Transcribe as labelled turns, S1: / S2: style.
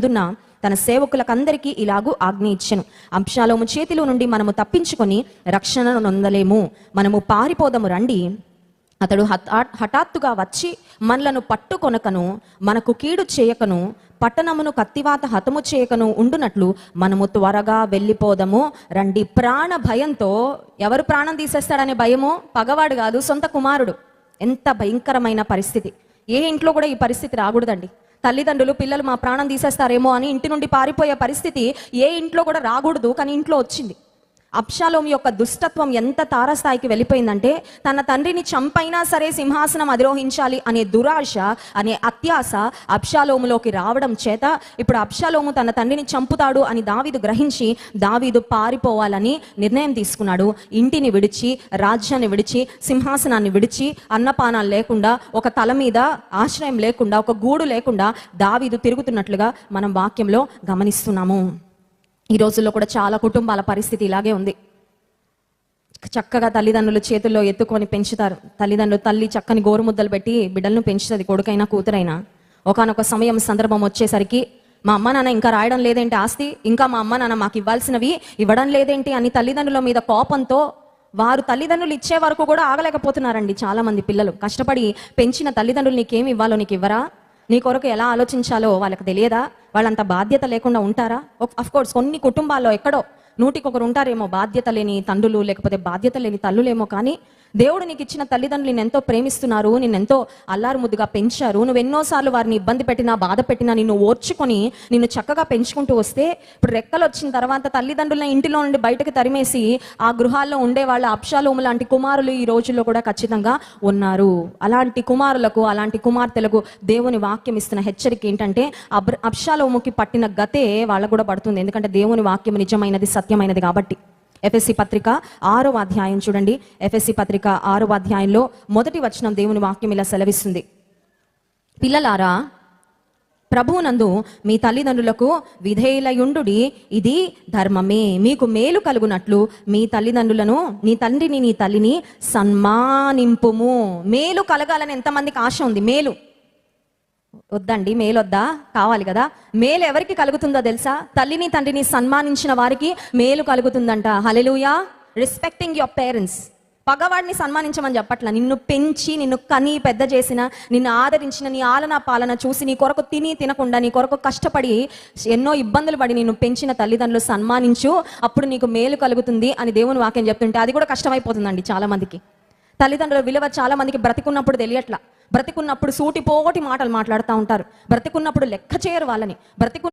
S1: అందున తన సేవకులకందరికీ ఇలాగూ ఆజ్ఞ ఇచ్చెను. అంశాలోము చేతిలో నుండి మనము తప్పించుకొని రక్షణను నొందలేము. మనము పారిపోదము రండి. అతడు హఠాత్తుగా వచ్చి మనలను పట్టుకొనకను మనకు కీడు చేయకను పట్టణమును కత్తివాత హతము చేయకను ఉండునట్లు మనము త్వరగా వెళ్ళిపోదము. రండి. ప్రాణ భయంతో ఎవరు ప్రాణం తీసేస్తాడనే భయము? పగవాడు కాదు సొంత కుమారుడు. ఎంత భయంకరమైన పరిస్థితి. ఏ ఇంట్లో కూడా ఈ పరిస్థితి రాకూడదండి. తల్లిదండ్రులు పిల్లలు మా ప్రాణం తీసేస్తారేమో అని ఇంటి నుండి పారిపోయే పరిస్థితి ఏ ఇంట్లో కూడా రాకూడదు కానీ ఇంట్లో వచ్చింది. అప్షాలోం యొక్క దుష్టత్వం ఎంత తారస్థాయికి వెళ్ళిపోయిందంటే తన తండ్రిని చంపైనా సరే సింహాసనం అధిరోహించాలి అనే దురాశ అనే అత్యాశ అప్షాలోములోకి రావడం చేత ఇప్పుడు అప్షాలోము తన తండ్రిని చంపుతాడు అని దావీదు గ్రహించి దావీదు పారిపోవాలని నిర్ణయం తీసుకున్నాడు. ఇంటిని విడిచి రాజ్యాన్ని విడిచి సింహాసనాన్ని విడిచి అన్నపానాలు లేకుండా ఒక తల మీద ఆశ్రయం లేకుండా ఒక గూడు లేకుండా దావీదు తిరుగుతున్నట్లుగా మనం వాక్యంలో గమనిస్తున్నాము. ఈ రోజుల్లో కూడా చాలా కుటుంబాల పరిస్థితి ఇలాగే ఉంది. చక్కగా తల్లిదండ్రులు చేతుల్లో ఎత్తుకొని పెంచుతారు. తల్లిదండ్రులు తల్లి చక్కని గోరుముద్దలు పెట్టి బిడ్డలను పెంచుతుంది కొడుకైనా కూతురైనా. ఒకనొక సమయం సందర్భం వచ్చేసరికి మా అమ్మ నాన్న ఇంకా రాయడం లేదేంటి ఆస్తి? ఇంకా మా అమ్మ నాన్న మాకు ఇవ్వాల్సినవి ఇవ్వడం లేదేంటి అని తల్లిదండ్రుల మీద కోపంతో వారు తల్లిదండ్రులు ఇచ్చే వరకు కూడా ఆగలేకపోతున్నారండి చాలా మంది పిల్లలు. కష్టపడి పెంచిన తల్లిదండ్రులు నీకేమి ఇవ్వాలో నీకు ఇవ్వరా? నీ కొరకు ఎలా ఆలోచించాలో వాళ్ళకి తెలియదా? వాళ్ళంత బాధ్యత లేకుండా ఉంటారా? అఫ్ కోర్స్ కొన్ని కుటుంబాల్లో ఎక్కడో నూటికి ఒకరు ఉంటారేమో బాధ్యత లేని తండ్రులు లేకపోతే బాధ్యత లేని తల్లులేమో కానీ దేవుడు నీకు ఇచ్చిన తల్లిదండ్రులు నేను ఎంతో ప్రేమిస్తున్నారు నేను ఎంతో అల్లారుముద్దుగా పెంచారు. నువ్వు ఎన్నోసార్లు వారిని ఇబ్బంది పెట్టినా బాధ పెట్టినా నిన్ను ఓర్చుకొని నిన్ను చక్కగా పెంచుకుంటూ వస్తే ఇప్పుడు రెక్కలు వచ్చిన తర్వాత తల్లిదండ్రులను ఇంటిలో నుండి బయటకు తరిమేసి ఆ గృహాల్లో ఉండే వాళ్ళ అప్షాలోము లాంటి కుమారులు ఈ రోజుల్లో కూడా ఖచ్చితంగా ఉన్నారు. అలాంటి కుమారులకు అలాంటి కుమార్తెలకు దేవుని వాక్యం ఇస్తున్న హెచ్చరిక ఏంటంటే అబ్ర అప్షాలోముకి పట్టిన గతే వాళ్ళకు కూడా పడుతుంది. ఎందుకంటే దేవుని వాక్యం నిజమైనది సత్యమైనది కాబట్టి. ఎఫ్ఎస్సి పత్రిక ఆరో అధ్యాయం చూడండి. ఎఫ్ఎస్సి పత్రిక ఆరో అధ్యాయంలో మొదటి వచనం దేవుని వాక్యం ఇలా సెలవిస్తుంది. పిల్లలారా ప్రభువునందు మీ తల్లిదండ్రులకు విధేయులయుండుడి. ఇది ధర్మమే. మీకు మేలు కలుగునట్లు మీ తల్లిదండ్రులను నీ తండ్రిని నీ తల్లిని సన్మానింపుము. మేలు కలగాలని ఎంతమందికి ఆశ ఉంది? మేలు. వద్దండి మేలు వద్దా కావాలి కదా. మేలు ఎవరికి కలుగుతుందో తెలుసా? తల్లిని తండ్రిని సన్మానించిన వారికి మేలు కలుగుతుందంట. హలెలుయా రెస్పెక్టింగ్ యువర్ పేరెంట్స్ పగవాడిని సన్మానించమని చెప్పట్ల. నిన్ను పెంచి నిన్ను కని పెద్ద చేసిన నిన్ను ఆదరించిన నీ ఆలన పాలన చూసి నీ కొరకు తిని తినకుండా నీ కొరకు కష్టపడి ఎన్నో ఇబ్బందులు పడి నిన్ను పెంచిన తల్లిదండ్రులు సన్మానించు అప్పుడు నీకు మేలు కలుగుతుంది అని దేవుని వాక్యం చెప్తుంటే అది కూడా కష్టమైపోతుందండి చాలా మందికి తల్లిదండ్రుల విలువ చాలా మందికి బ్రతికున్నప్పుడు తెలియట్లా. బ్రతికున్నప్పుడు సూటిపోటి మాటలు మాట్లాడుతూ ఉంటారు. బ్రతికున్నప్పుడు లెక్క చేయరు వాళ్ళని. బ్రతికు